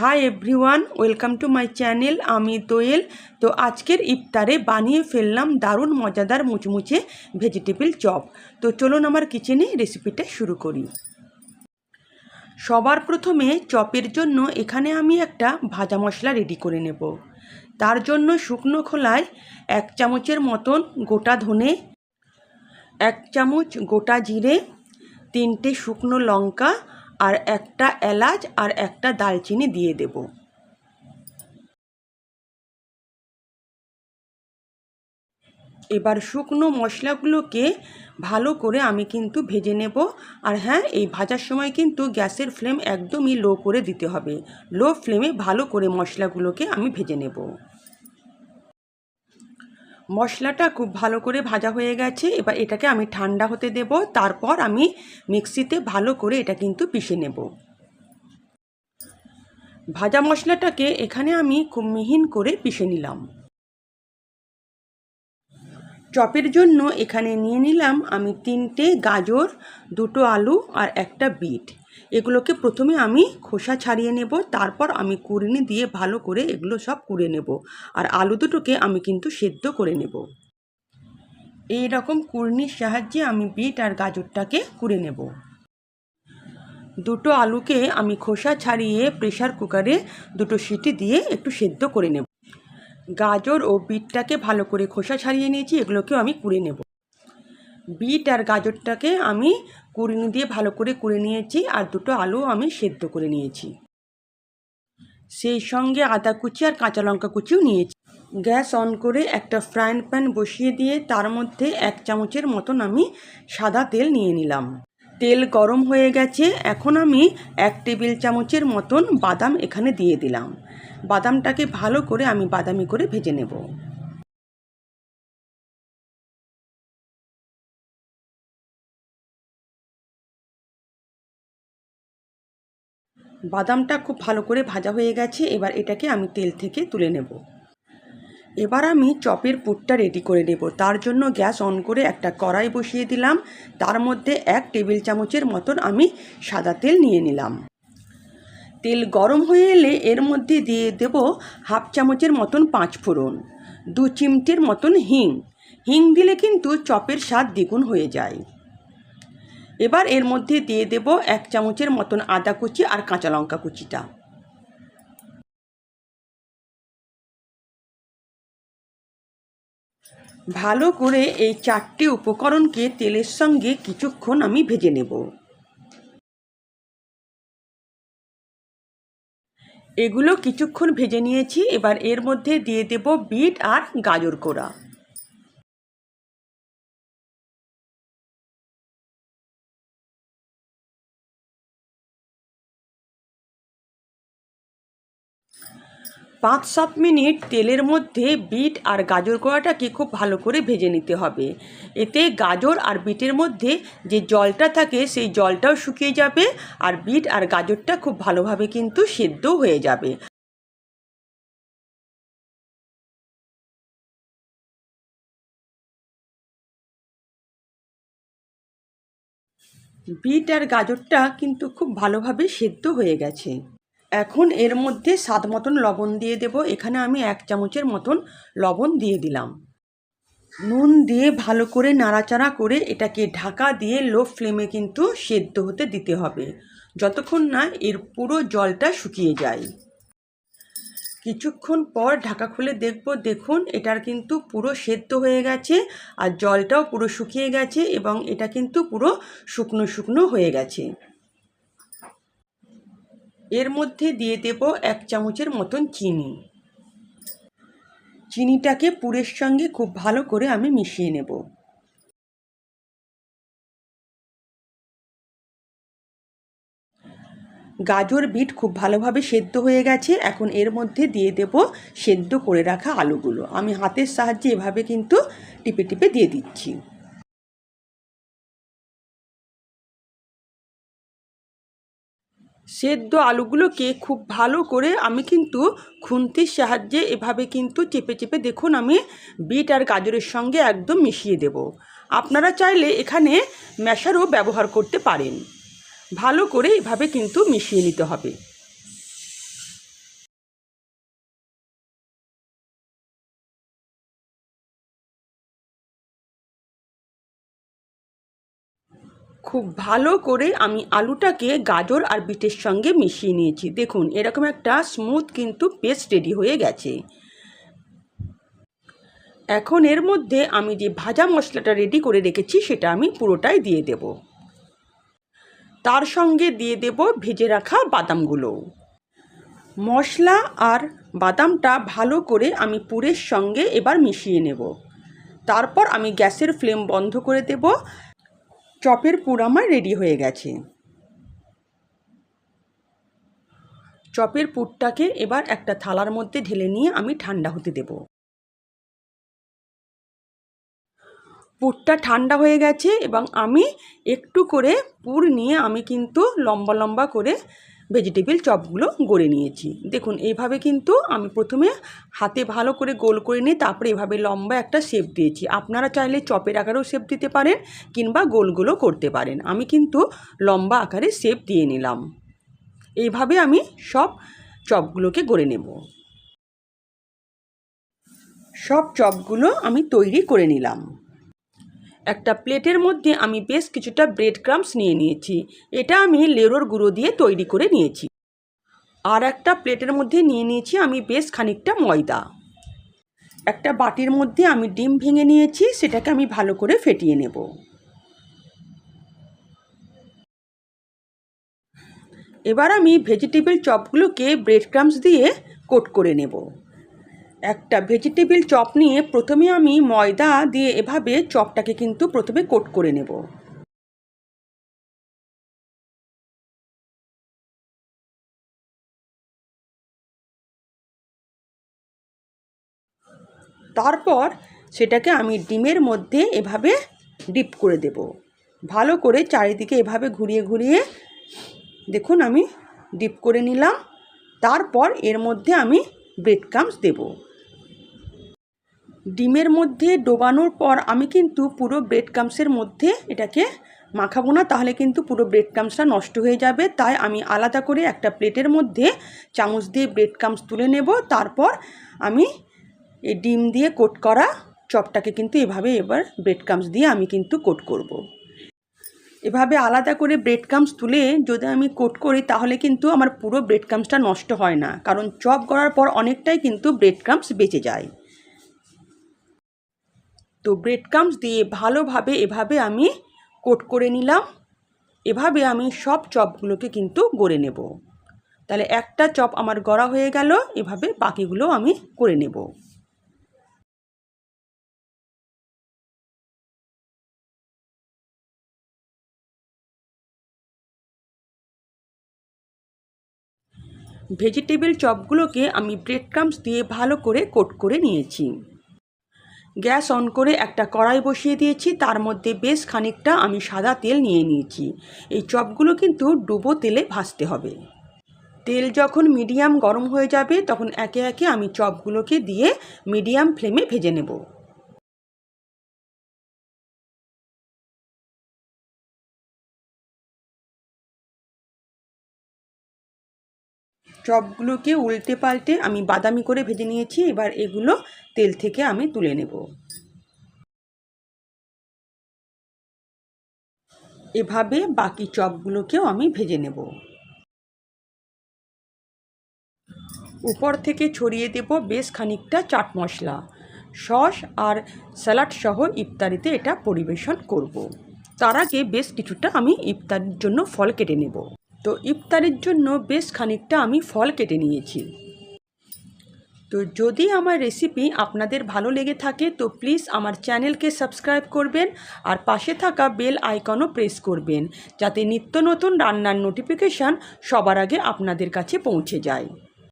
Hi everyone welcome to my channel আমি দোয়েল। তো আজকের ইফতারে বানিয়ে ফেললাম দারুণ মজাদার মুচমুচে ভেজিটেবল চপ তো চলুন আমার কিচেনে রেসিপিটা শুরু করি। সবার প্রথমে চপের জন্য এখানে আমি একটা ভাজা মশলা রেডি করে নেব। তার জন্য শুকনো খোলায় এক চামচের মতন গোটা ধনে, এক চামচ গোটা জিরে, তিনটে শুকনো লঙ্কা আর একটা এলাচ আর একটা দালচিনি দিয়ে দেব। এবার শুকনো মশলাগুলোকে ভালো করে আমি কিন্তু ভেজে নেব। আর হ্যাঁ এই ভাজার সময় কিন্তু গ্যাসের ফ্লেম একদমই লো করে দিতে হবে। লো ফ্লেমে ভালো করে মশলাগুলোকে আমি ভেজে নেব। মশলাটা খুব ভালো করে ভাজা হয়ে গেছে। এবার এটাকে আমি ঠান্ডা হতে দেব। তারপর আমি মিক্সিতে ভালো করে এটা কিন্তু পিষে নেব। ভাজা মশলাটাকে এখানে আমি খুব মিহিন করে পিষে নিলাম। চপের জন্য এখানে নিয়ে নিলাম আমি তিনটে গাজর, দুটো আলু আর একটা বিট। এগুলোকে প্রথমে আমি খোসা ছাড়িয়ে নেব, তারপর আমি কুড়িনি দিয়ে ভালো করে এগুলো সব কুড়ে নেব আর আলু দুটোকে আমি কিন্তু সেদ্ধ করে নেব। এই রকম কুড়নির সাহায্যে আমি বিট আর গাজরটাকে কুড়ে নেব। দুটো আলুকে আমি খোসা ছাড়িয়ে প্রেশার কুকারে দুটো সিটি দিয়ে একটু সেদ্ধ করে নেব। গাজর ও বিটটাকে ভালো করে খোসা ছাড়িয়ে নিয়েছি, এগুলোকেও আমি কুড়ে নেব। বিট আর গাজরটাকে আমি কুড়িনি দিয়ে ভালো করে কুড়ে নিয়েছি আর দুটো আলু আমি সেদ্ধ করে নিয়েছি। সেই সঙ্গে আদা কুচি আর কাঁচা লঙ্কা কুচিও নিয়েছি। গ্যাস অন করে একটা ফ্রাইং প্যান বসিয়ে দিয়ে তার মধ্যে এক চামচের মতন আমি সাদা তেল নিয়ে নিলাম। তেল গরম হয়ে গেছে, এখন আমি এক টেবিল চামচের মতন বাদাম এখানে দিয়ে দিলাম। বাদামটাকে ভালো করে আমি বাদামি করে ভেজে নেব। বাদামটা খুব ভালো করে ভাজা হয়ে গেছে, এবার এটাকে আমি তেল থেকে তুলে নেব। এবার আমি চপের পুরটা রেডি করে নেব। তার জন্য গ্যাস অন করে একটা কড়াই বসিয়ে দিলাম। তার মধ্যে এক টেবিল চামচের মতন আমি সাদা তেল নিয়ে নিলাম। তেল গরম হয়ে এলে এর মধ্যে দিয়ে দেব হাফ চামচের মতন পাঁচ ফোড়ন, দু চিমটের মতন হিং। হিং দিলে কিন্তু চপের স্বাদ দ্বিগুণ হয়ে যায়। এবার এর মধ্যে দিয়ে দেব এক চামচের মতন আদা কুচি আর কাঁচা লঙ্কা কুচিটা। ভালো করে এই চারটি উপকরণকে তেলের সঙ্গে কিছুক্ষণ আমি ভেজে নেব। এগুলো কিছুক্ষণ ভেজে নিয়েছি, এবার এর মধ্যে দিয়ে দেব বিট আর গাজর কোড়া। পাঁচ সাত মিনিট তেলের মধ্যে বিট আর গাজর কোড়াটাকে খুব ভালো করে ভেজে নিতে হবে। এতে গাজর আর বিটের মধ্যে যে জলটা থাকে, সেই জলটাও শুকিয়ে যাবে আর বিট আর গাজরটা খুব ভালোভাবে কিন্তু সেদ্ধও হয়ে যাবে। বিট আর গাজরটা কিন্তু খুব ভালোভাবে সেদ্ধ হয়ে গেছে। এখন এর মধ্যে স্বাদ মতন লবণ দিয়ে দেব। এখানে আমি এক চামচের মতন লবণ দিয়ে দিলাম। নুন দিয়ে ভালো করে নাড়াচাড়া করে এটাকে ঢাকা দিয়ে লো ফ্লেমে কিন্তু সেদ্ধ হতে দিতে হবে। যতক্ষণ না এর পুরো জলটা শুকিয়ে যায়। কিছুক্ষণ পর ঢাকা খুলে দেখব, দেখুন এটার কিন্তু পুরো সেদ্ধ হয়ে গেছে আর জলটাও পুরো শুকিয়ে গেছে এবং এটা কিন্তু পুরো শুকনো শুকনো হয়ে গেছে। এর মধ্যে দিয়ে দেব এক চামচের মতন চিনি। চিনিটাকে পুরের সঙ্গে খুব ভালো করে আমি মিশিয়ে নেব। গাজর বিট খুব ভালোভাবে সেদ্ধ হয়ে গেছে। এখন এর মধ্যে দিয়ে দেব সেদ্ধ করে রাখা আলুগুলো। আমি হাতের সাহায্যে এভাবে কিন্তু টিপে টিপে দিয়ে দিচ্ছি। সেদ্ধ আলুগুলোকে খুব ভালো করে আমি কিন্তু খুন্তির সাহায্যে এভাবে কিন্তু চেপে চেপে দেখুন আমি বিট আর গাজরের সঙ্গে একদম মিশিয়ে দেব। আপনারা চাইলে এখানে ম্যাশারও ব্যবহার করতে পারেন। ভালো করে এভাবে কিন্তু মিশিয়ে নিতে হবে। খুব ভালো করে আমি আলুটাকে গাজর আর বিটের সঙ্গে মিশিয়ে নিয়েছি। দেখুন, এরকম একটা স্মুথ কিন্তু পেস্ট রেডি হয়ে গেছে। এখন এর মধ্যে আমি যে ভাজা মশলাটা রেডি করে রেখেছি, সেটা আমি পুরোটাই দিয়ে দেব। তার সঙ্গে দিয়ে দেব ভেজে রাখা বাদামগুলো। মশলা আর বাদামটা ভালো করে আমি পুরের সঙ্গে এবার মিশিয়ে নেব। তারপর আমি গ্যাসের ফ্লেম বন্ধ করে দেব। চপের পুর আমার রেডি হয়ে গেছে। চপের পুরটাকে এবার একটা থালার মধ্যে ঢেলে নিয়ে আমি ঠান্ডা হতে দেব। পুরটা ঠান্ডা হয়ে গেছে এবং আমি একটু করে পুর নিয়ে আমি কিন্তু লম্বা লম্বা করে ভেজিটেবিল চপগুলো গড়ে নিয়েছি। দেখুন, এইভাবে কিন্তু আমি প্রথমে হাতে ভালো করে গোল করে নিয়ে তারপরে এভাবে লম্বা একটা শেপ দিয়েছি। আপনারা চাইলে চপের আকারেও শেপ দিতে পারেন কিংবা গোলগুলো করতে পারেন। আমি কিন্তু লম্বা আকারে শেপ দিয়ে নিলাম। এইভাবে আমি সব চপগুলোকে গড়ে নেব। সব চপগুলো আমি তৈরি করে নিলাম। একটা প্লেটের মধ্যে আমি বেশ কিছুটা ব্রেড ক্রামস নিয়ে নিয়েছি। এটা আমি লেরোর গুঁড়ো দিয়ে তৈরি করে নিয়েছি। আর একটা প্লেটের মধ্যে নিয়ে নিয়েছি আমি বেশ খানিকটা ময়দা। একটা বাটির মধ্যে আমি ডিম ভেঙে নিয়েছি, সেটাকে আমি ভালো করে ফেটিয়ে নেব। এবার আমি ভেজিটেবল চপগুলোকে ব্রেড ক্রামস দিয়ে কোট করে নেব। একটা ভেজিটেবিল চপ নিয়ে প্রথমে আমি ময়দা দিয়ে এভাবে চপটাকে কিন্তু প্রথমে কোট করে নেব। তারপর সেটাকে আমি ডিমের মধ্যে এভাবে ডিপ করে দেব। ভালো করে চারিদিকে এভাবে ঘুরিয়ে ঘুরিয়ে দেখুন আমি ডিপ করে নিলাম। তারপর এর মধ্যে আমি ব্রেড ক্রামস দেবো। ডিমের মধ্যে ডোবানোর পর আমি কিন্তু পুরো ব্রেড ক্রামসের মধ্যে এটাকে মাখাবো না, তাহলে কিন্তু পুরো ব্রেড ক্রামসটা নষ্ট হয়ে যাবে। তাই আমি আলাদা করে একটা প্লেটের মধ্যে চামচ দিয়ে ব্রেড ক্রামস তুলে নেব। তারপর আমি এই ডিম দিয়ে কোট করা চপটাকে কিন্তু এভাবে এবার ব্রেড ক্রামস দিয়ে আমি কিন্তু কোট করব। এভাবে আলাদা করে ব্রেড ক্রামস তুলে যদি আমি কোট করি, তাহলে কিন্তু আমার পুরো ব্রেড ক্রামসটা নষ্ট হয় না। কারণ চপ করার পর অনেকটাই কিন্তু ব্রেড ক্রামস বেঁচে যায়। তো ব্রেড ক্রামস দিয়ে ভালোভাবে এভাবে আমি কোট করে নিলাম। এভাবে আমি সব চপগুলোকে কিন্তু গড়ে নেব। তাহলে একটা চপ আমার গড়া হয়ে গেল, এভাবে বাকিগুলো আমি করে নেব। ভেজিটেবল চপগুলোকে আমি ব্রেড ক্রামস দিয়ে ভালো করে কোট করে নিয়েছি। গ্যাস অন করে একটা কড়াই বসিয়ে দিয়েছি, তার মধ্যে বেশ খানিকটা আমি সাদা তেল নিয়ে নিয়েছি। এই চপগুলো কিন্তু ডুবো তেলে ভাজতে হবে। তেল যখন মিডিয়াম গরম হয়ে যাবে, তখন একে একে আমি চপগুলোকে দিয়ে মিডিয়াম ফ্লেমে ভেজে নেব। চপগুলোকে উল্টে পাল্টে আমি বাদামি করে ভেজে নিয়েছি, এবার এগুলো তেল থেকে আমি তুলে নেব। এভাবে বাকি চপগুলোকেও আমি ভেজে নেব। উপর থেকে ছড়িয়ে দেব বেশ খানিকটা চাট মশলা। সস আর স্যালাড সহ ইফতারিতে এটা পরিবেশন করব। তার আগে বেশ কিছুটা আমি ইফতারির জন্য ফল কেটে নেব। তো ইফতারের জন্য বেশ খানিকটা আমি ফল কেটে নিয়েছি। তো যদি আমার রেসিপি আপনাদের ভালো লেগে থাকে, তো প্লিজ আমার চ্যানেলকে সাবস্ক্রাইব করবেন আর পাশে থাকা বেল আইকনও প্রেস করবেন, যাতে নিত্য নতুন রান্নার নোটিফিকেশান সবার আগে আপনাদের কাছে পৌঁছে যায়।